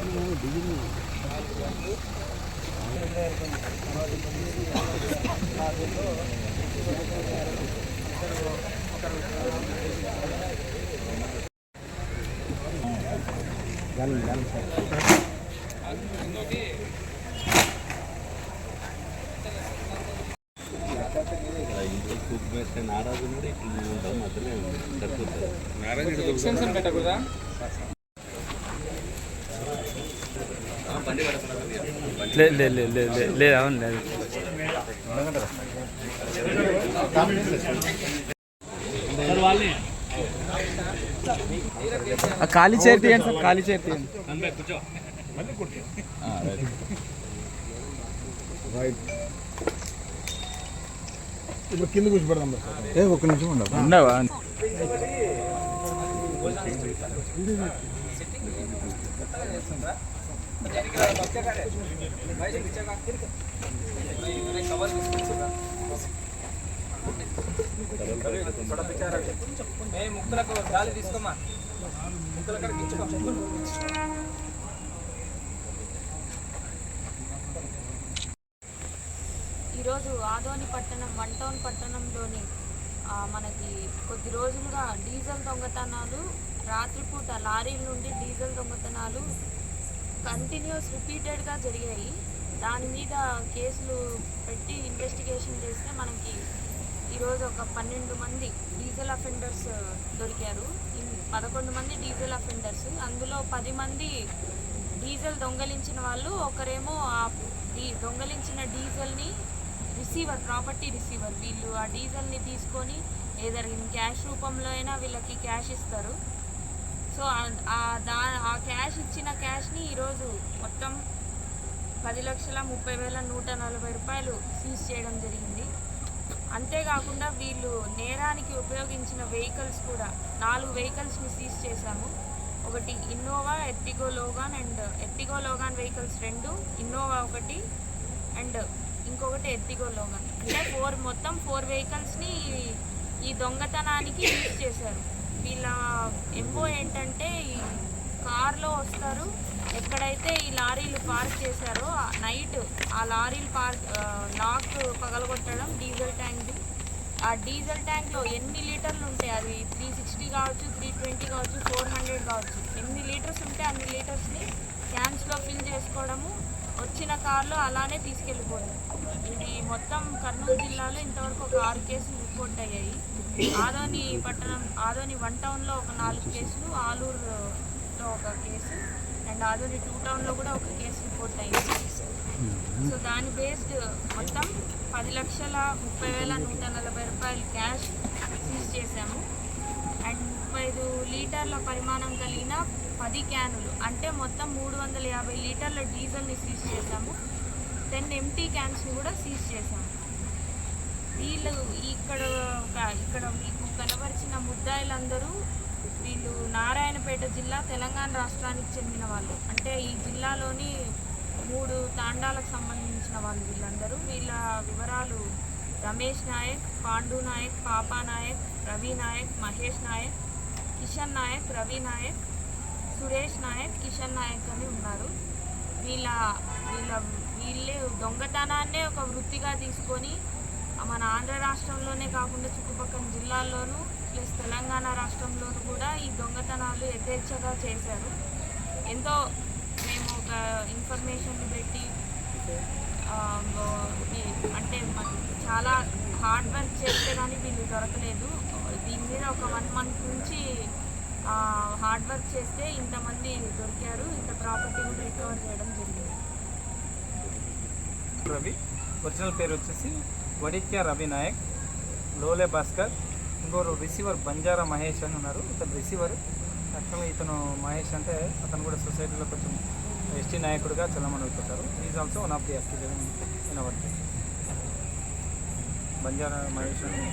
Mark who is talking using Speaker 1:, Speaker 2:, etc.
Speaker 1: ఇంట్లో నారాజు కూడా ఉంటాం మధ్యలో సరిపోతుంది.
Speaker 2: పెట్టకూడదా?
Speaker 3: లేదు లేదు లేదు లేదు లేదు లేదు అవును లేదు ఆ ఖాళీ చైర్ తీయండి సార్? ఖాళీ చైర్ తీయండి
Speaker 4: ఇప్పుడు కింద కూర్చోబెడదాం ఏ ఒక్క నిమిషం ఉండదు
Speaker 3: ఉండవా?
Speaker 2: ఏ గాలి తీసుకోమా ముక్కల కడికి ఇచ్చుకో
Speaker 5: ఈరోజు ఆదోని పట్టణం వన్ టౌన్ పట్టణంలోని మనకి కొద్ది రోజులుగా డీజిల్ దొంగతనాలు రాత్రిపూట లారీల నుండి డీజిల్ దొంగతనాలు కంటిన్యూస్ రిపీటెడ్గా జరిగాయి. దాని మీద కేసులు పెట్టి ఇన్వెస్టిగేషన్ చేస్తే మనకి ఈరోజు ఒక పన్నెండు మంది డీజిల్ అఫెండర్స్ దొరికారు. పదకొండు మంది డీజిల్ అఫెండర్స్. అందులో పది మంది డీజిల్ దొంగలించిన వాళ్ళు ఒకరేమో ఆ దొంగలించిన డీజిల్ని రిసీవర్ ప్రాపర్టీ రిసీవర్. వీళ్ళు ఆ డీజిల్ని తీసుకొని ఏదర్ ఇన్ క్యాష్ రూపంలో అయినా వీళ్ళకి క్యాష్ ఇస్తారు. సో దా ఆ క్యాష్ ఇచ్చిన క్యాష్ని ఈరోజు మొత్తం పది లక్షల ముప్పై వేల నూట నలభై రూపాయలు సీజ్ చేయడం జరిగింది. అంతేకాకుండా వీళ్ళు నేరానికి ఉపయోగించిన వెహికల్స్ కూడా నాలుగు వెహికల్స్ని సీజ్ చేశాము. ఒకటి Innova Ertiga Logan and Ertiga Logan vehicles రెండు ఇన్నోవా ఒకటి అండ్ ఇంకొకటి ఎర్టిగో లోగాన్ అంటే ఫోర్ మొత్తం ఫోర్ వెహికల్స్ని ఈ దొంగతనానికి యూజ్ చేశారు. వీళ్ళ ఎంబో ఏంటంటే ఈ కార్లో వస్తారు. ఎక్కడైతే ఈ లారీలు పార్క్ చేశారో నైట్ ఆ లారీలు పార్క్ లాక్ పగలగొట్టడం డీజిల్ ట్యాంక్ ఆ డీజిల్ ట్యాంక్లో ఎన్ని లీటర్లు ఉంటాయి? అది త్రీ సిక్స్టీ కావచ్చు త్రీ ట్వంటీ కావచ్చు ఫోర్ హండ్రెడ్ కావచ్చు. ఎన్ని లీటర్స్ ఉంటే అన్ని లీటర్స్ని క్యాన్స్లో ఫిల్ చేసుకోవడము వచ్చిన కార్లో అలానే తీసుకెళ్ళిపోవడం. ఇది మొత్తం కర్నూలు జిల్లాలో ఇంతవరకు ఒక ఆరు కేసులు రిపోర్ట్ అయ్యాయి. ఆదోని పట్టణం ఆదోని వన్ టౌన్లో ఒక నాలుగు కేసులు ఆలూరులో ఒక కేసు అండ్ ఆదోని టూ టౌన్లో కూడా ఒక కేసు రిపోర్ట్ అయింది సో దాని బేస్డ్ మొత్తం పది లక్షల ముప్పై వేల నూట నలభై రూపాయలు క్యాష్ సీజ్ చేశాము. అండ్ ముప్పై ఐదు లీటర్ల పరిమాణం కలిగిన పది క్యానులు. అంటే మొత్తం మూడు వందల యాభై లీటర్ల డీజిల్ని సీజ్ చేశాము. టెన్ ఎంటీ క్యాన్స్ని కూడా సీజ్ చేశాము. వీళ్ళు ఇక్కడ ఒక- ఇక్కడ మీకు కనబరిచిన ముద్దాయిలందరూ వీళ్ళు నారాయణపేట జిల్లా తెలంగాణ రాష్ట్రానికి చెందిన వాళ్ళు. అంటే ఈ జిల్లాలోని మూడు తాండాలకు సంబంధించిన వాళ్ళు వీళ్ళందరూ. వీళ్ళ వివరాలు రమేష్ నాయక్ పాండు నాయక్ పాపా నాయక్ రవి నాయక్ మహేష్ నాయక్ కిషన్ నాయక్ రవి నాయక్ సురేష్ నాయక్ కిషన్ నాయక్ అని ఉన్నారు. వీళ్ళ వీళ్ళ వీళ్ళే దొంగతనాన్నే ఒక వృత్తిగా తీసుకొని మన ఆంధ్ర రాష్ట్రంలోనే కాకుండా చుట్టుపక్కల జిల్లాల్లోనూ ప్లస్ తెలంగాణ రాష్ట్రంలోనూ కూడా ఈ దొంగతనాలు యథేచ్ఛగా చేశారు. ఎంతో మేము ఒక ఇన్ఫర్మేషన్ పెట్టి అంటే మనకి చాలా హార్డ్ వర్క్ చేస్తే కానీ వీళ్ళు దొరకలేదు. దీని మీద ఒక వన్ మంత్ నుంచి హార్డ్ వర్క్ చేస్తే ఇంతమంది దొరికారు. ఇంత ప్రాపర్టీ కూడా రికవర్ చేయడం జరిగింది.
Speaker 2: రవి ఒరిజినల్ పేరు వచ్చేసి వడిత్య రవి నాయక్ లోలే భాస్కర్ ఇంకోరు రిసీవర్ బంజారా మహేష్ అని ఉన్నారు. ఇతను రిసీవర్ యాక్చువల్గా ఇతను మహేష్ అంటే అతను కూడా సొసైటీలో కొంచెం ఎస్టీ నాయకుడిగా చలమణి అవుతుంటారు is also one of the ST in our Banjara Mahesh అని